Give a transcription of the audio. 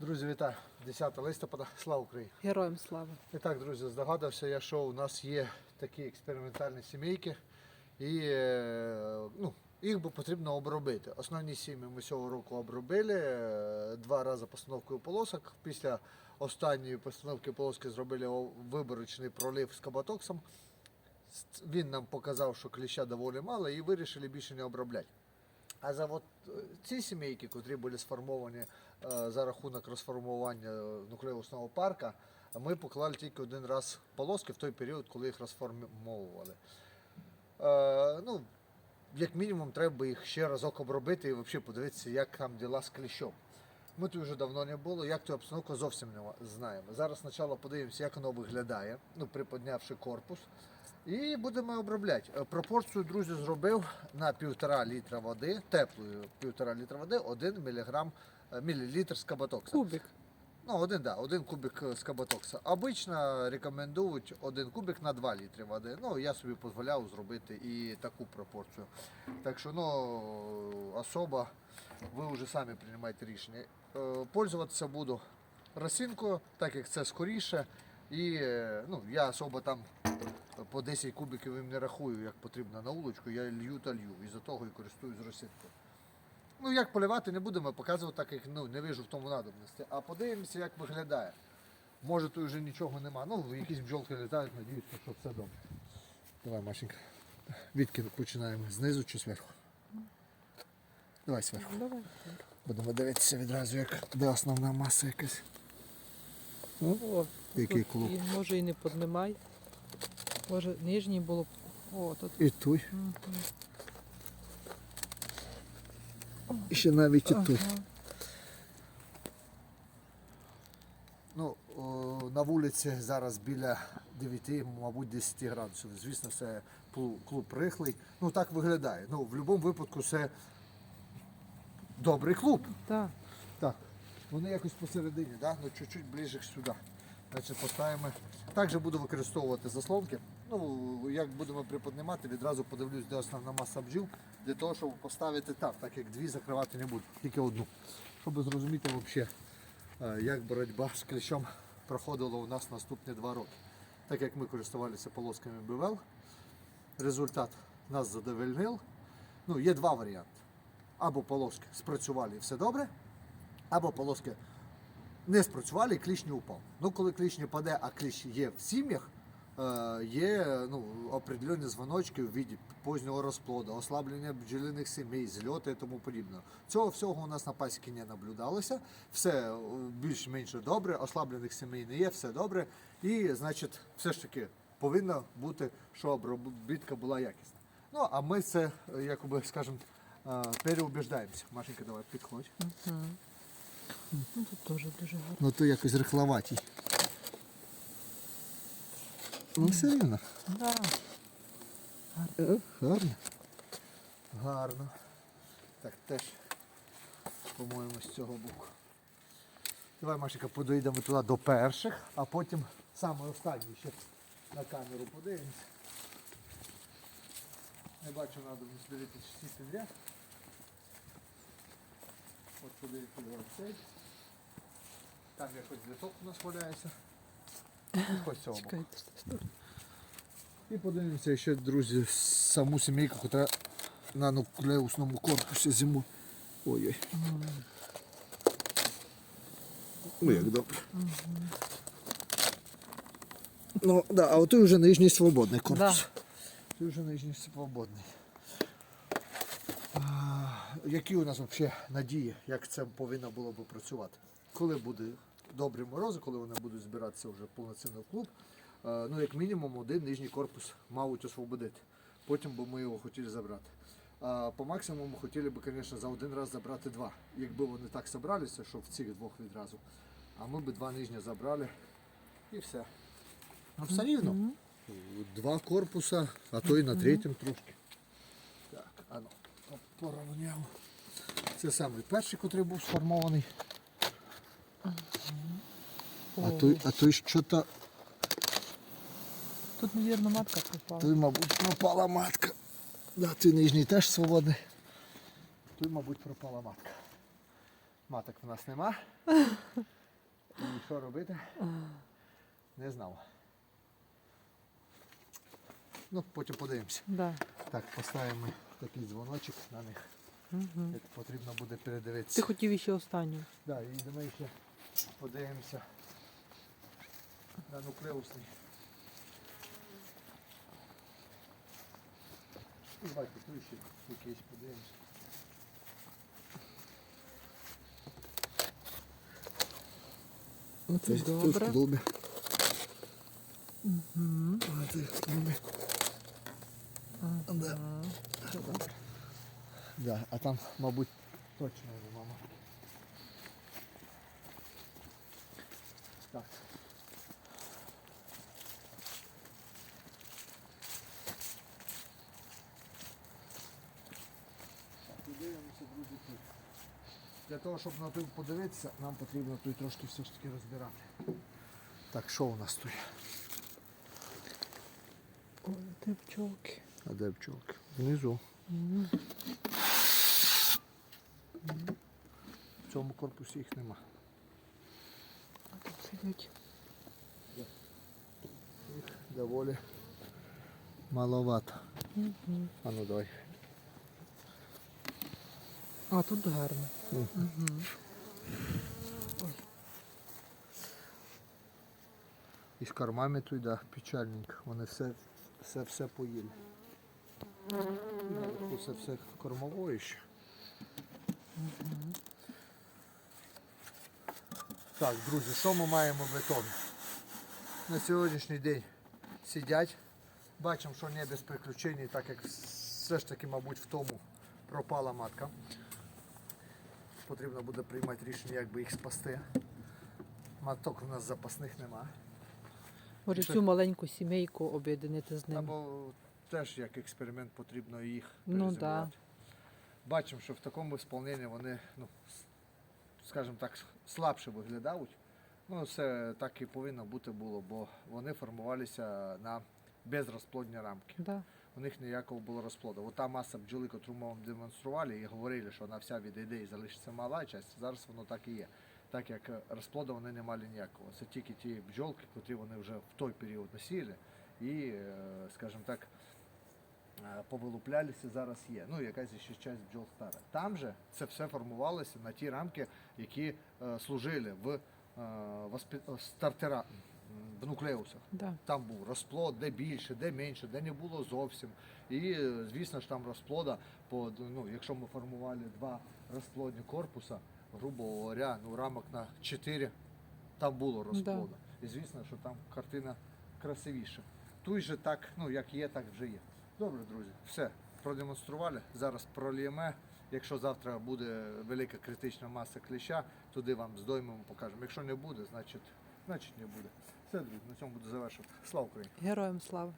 Друзі, вітаю! 10 листопада, слава Україні! Героям слава. І так, друзі, здогадався я, що у нас є такі експериментальні сімейки, і е, ну, їх би потрібно обробити. Основні сім'ї ми цього року обробили е, два рази постановкою полосок. Після останньої постановки полоски зробили виборочний пролив з кабатоксом. Він нам показав, що кліща доволі мало, і вирішили більше не обробляти. А за от е, ці сімейки, котрі були сформовані е, за рахунок розформування нуклеосного нуклеусного парка, ми поклали тільки один раз полоски в той період, коли їх розформовували. Е, ну, як мінімум, треба їх ще разок обробити і взагалі подивитися, як там діла з кліщом. Ми тут вже давно не було, як ту обстановку зовсім не знаємо. Зараз спочатку подивимося, як воно виглядає, ну, приподнявши корпус. І будемо обробляти. Е, Пропорцію, друзі, зробив на півтора літра води, теплою півтора літра води, 1 міліграм, е, мілілітр скабатокса. Кубик. Ну, один, да, один кубик е, скабатокса. Обично рекомендують один кубик на 2 літри води. Ну, я собі дозволяв зробити і таку пропорцію. Так що, ну, особа, ви вже самі приймаєте рішення. Е, Пользуватися буду росинкою, так як це скоріше. І е, ну, я особо там по 10 кубиків їм не рахую, як потрібно на улочку, я лью та лью. І за того і користуюсь росинкою. Ну, як поливати, не будемо показувати, так як ну, не вижу в тому надобності. А подивимося, як виглядає. Може, тут вже нічого нема. Ну, якісь бджолки літають, надіюся, що все добре. Давай, Машенька. Відки починаємо знизу чи зверху? Давай зверху. Давай. Будемо дивитися відразу, як де основна маса якась. О, Який тут клуб? І, може і не піднімай. Може нижній було б. О, тут. І той. Мгм. І ще навіть і Ага. тут. Ну, о, на вулиці зараз біля 9, мабуть, 10 градусів. Звісно, це клуб рихлий. Ну так виглядає. Ну, в будь-якому випадку це добрий клуб. Так. Так. Вони якось посередині, да? ну чуть-чуть ближче сюди. Значить, поставимо. Також буду використовувати заслонки. Ну, як будемо приподнімати, відразу подивлюсь, де основна маса бджіл, для того, щоб поставити так, так як дві закривати не буду, тільки одну. Щоб зрозуміти взагалі, е, як боротьба з кліщом проходила у нас наступні два роки. Так як ми користувалися полосками БВЛ, результат нас задовольнив. Ну, є два варіанти. Або полоски спрацювали і все добре, або полоски не спрацювали і кліщ не упав. Ну, коли кліщ не паде, а кліщ є в сім'ях, е, є ну, определені дзвоночки в віді позднього розплоду, ослаблення бджолиних сімей, зльоти і тому подібне. Цього всього у нас на пасіки не наблюдалося. Все е, більш-менш добре, ослаблених сімей не є, все добре. І, значить, все ж таки повинно бути, що обробітка була якісна. Ну, а ми це, е, як би скажемо, е, переубіждаємося. Машенька, давай підходь. Ну, тут теж дуже гарно. Ну то якось рихловатій. Ну все рівно. Да. Е, Гарно. Гарно. Так теж, по-моєму, з цього боку. Давай, Машенька, подійдемо туди до перших, а потім саме останній ще на камеру подивимось. Не бачу, треба дивитися всі підряд. От подивіться, давай цей. Там якось літок у нас валяється. Ось з цього боку. Чекайте. стоп. І подивимося ще, друзі, саму сімейку, яка на нуклеусному корпусі зиму. Ой-ой. Ой, як добре. Ну, да, а от вже нижній свободний корпус. Ти вже нижній свободний. Які у нас взагалі надії, як це повинно було б працювати? Коли буде добрі морози, коли вони будуть збиратися вже повноцінно в клуб, е, ну як мінімум один нижній корпус мають освободити. Потім би ми його хотіли забрати. А по максимуму хотіли б, звісно, за один раз забрати два. Якби вони так зібралися, що в цих двох відразу. А ми б два нижні забрали і все. Ну все рівно. Два корпуса, а то і на третьому трошки. Так, а ну, порівняв. Це самий перший, який був сформований. А той, а той що-то, Тут, мабуть, матка пропала. той, мабуть, пропала матка. Да, той нижній теж свободний. Той, мабуть, пропала матка. Маток в нас нема. І що робити? Не знав. Ну, потім подивимося. Да. Так, поставимо такий дзвоночок на них. Угу. Як потрібно буде передивитися. Ти хотів іще останню. Да, і давай ще подивимося на нуклеусний. І давайте тут ще якийсь подивимося. Оце добре. клубі. Угу. А це в клубі. Да. Да, а там, мабуть, точно вже мама. Так. Так, подивимося, друзі, тут. Для того, щоб на той подивитися, нам потрібно тут трошки все ж таки розбирати. Так, що у нас тут? Ой, ти пчолки. А де пчолки? Внизу. Мгм. В цьому корпусі їх нема. А тут сидять. Їх доволі маловато. Мгм. А ну давай. А тут гарно. Мгм. Угу. І з кормами тут, да, печальненько. Вони все, все, все поїли. Це все кормовое ще. Так, друзі, що ми маємо в бетоні? На сьогоднішній день сидять. Бачимо, що не без приключень, так як все ж таки, мабуть, в тому пропала матка. Потрібно буде приймати рішення, як би їх спасти. Маток у нас запасних нема. Може цю маленьку сімейку об'єднати з ними. Або теж як експеримент потрібно їх Ну, перезимувати. Бачимо, що в такому сповненні вони, ну, скажімо так, слабше виглядають. Ну, це так і повинно бути було, бо вони формувалися на безрозплодні рамки. Да. У них ніякого було розплоду. Ота маса бджоли, яку ми вам демонстрували і говорили, що вона вся відійде і залишиться мала частина, зараз воно так і є. Так як розплоду вони не мали ніякого. Це тільки ті бджолки, які вони вже в той період носили і, е, скажімо так, повилуплялися, зараз є. Ну, якась ще часть бджол стара. Там же це все формувалося на ті рамки, які е, служили в е, воспі- стартера, в нуклеусах. Да. Там був розплод, де більше, де менше, де не було зовсім. І е, звісно ж там розплода, по, ну, якщо ми формували два розплодні корпуса, грубо говоря, ну, рамок на 4, там було розплода. І звісно, що там картина красивіша. Тут же так, ну як є, так вже є. Добре, друзі, все, продемонстрували. Зараз проліємо. Якщо завтра буде велика критична маса кліща, туди вам здоймемо, покажемо. Якщо не буде, значить, значить не буде. Все, друзі, на цьому буду завершувати. Слава Україні! Героям слава.